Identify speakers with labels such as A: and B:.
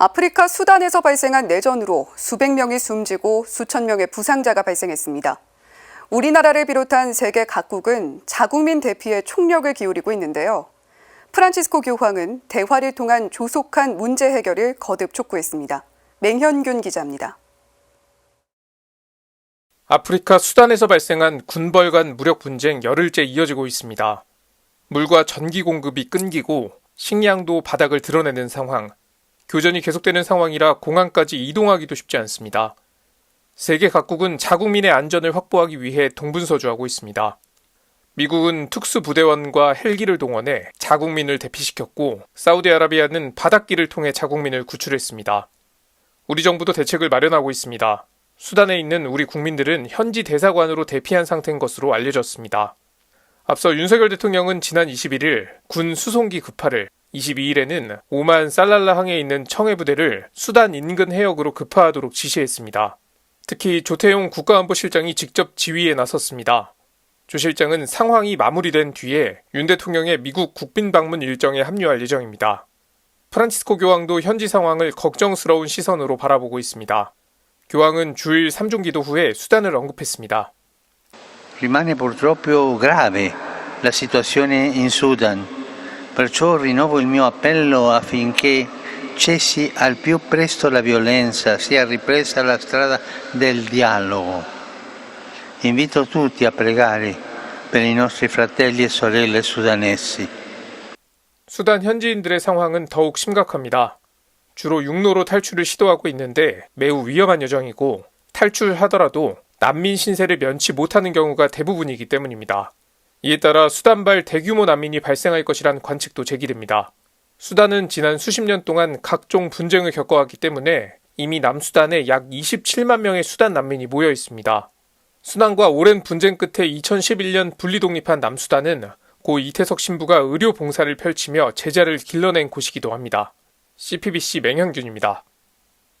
A: 아프리카 수단에서 발생한 내전으로 수백 명이 숨지고 수천 명의 부상자가 발생했습니다. 우리나라를 비롯한 세계 각국은 자국민 대피에 총력을 기울이고 있는데요. 프란치스코 교황은 대화를 통한 조속한 문제 해결을 거듭 촉구했습니다. 맹현균 기자입니다.
B: 아프리카 수단에서 발생한 군벌 간 무력 분쟁 열흘째 이어지고 있습니다. 물과 전기 공급이 끊기고 식량도 바닥을 드러내는 상황, 교전이 계속되는 상황이라 공항까지 이동하기도 쉽지 않습니다. 세계 각국은 자국민의 안전을 확보하기 위해 동분서주하고 있습니다. 미국은 특수부대원과 헬기를 동원해 자국민을 대피시켰고 사우디아라비아는 바닷길을 통해 자국민을 구출했습니다. 우리 정부도 대책을 마련하고 있습니다. 수단에 있는 우리 국민들은 현지 대사관으로 대피한 상태인 것으로 알려졌습니다. 앞서 윤석열 대통령은 지난 21일 군 수송기 급파를 22일에는 오만 살랄라 항에 있는 청해 부대를 수단 인근 해역으로 급파하도록 지시했습니다. 특히 조태용 국가안보실장이 직접 지휘에 나섰습니다. 조 실장은 상황이 마무리된 뒤에 윤 대통령의 미국 국빈 방문 일정에 합류할 예정입니다. 프란치스코 교황도 현지 상황을 걱정스러운 시선으로 바라보고 있습니다. 교황은 주일 3중 기도 후에 수단을 언급했습니다.
C: Rimane purtroppo grave la situazione in Sudan, perciò rinnovo il mio appello affinché cessi al più presto la violenza, sia ripresa la strada del dialogo. Invito tutti a pregare per i nostri fratelli e sorelle sudanesi.
B: 수단 현지인들의 상황은 더욱 심각합니다. 주로 육로로 탈출을 시도하고 있는데 매우 위험한 여정이고 탈출하더라도 난민 신세를 면치 못하는 경우가 대부분이기 때문입니다. 이에 따라 수단발 대규모 난민이 발생할 것이란 관측도 제기됩니다. 수단은 지난 수십 년 동안 각종 분쟁을 겪어왔기 때문에 이미 남수단에 약 27만 명의 수단 난민이 모여 있습니다. 수단과 오랜 분쟁 끝에 2011년 분리 독립한 남수단은 고 이태석 신부가 의료 봉사를 펼치며 제자를 길러낸 곳이기도 합니다. CPBC 맹현균입니다.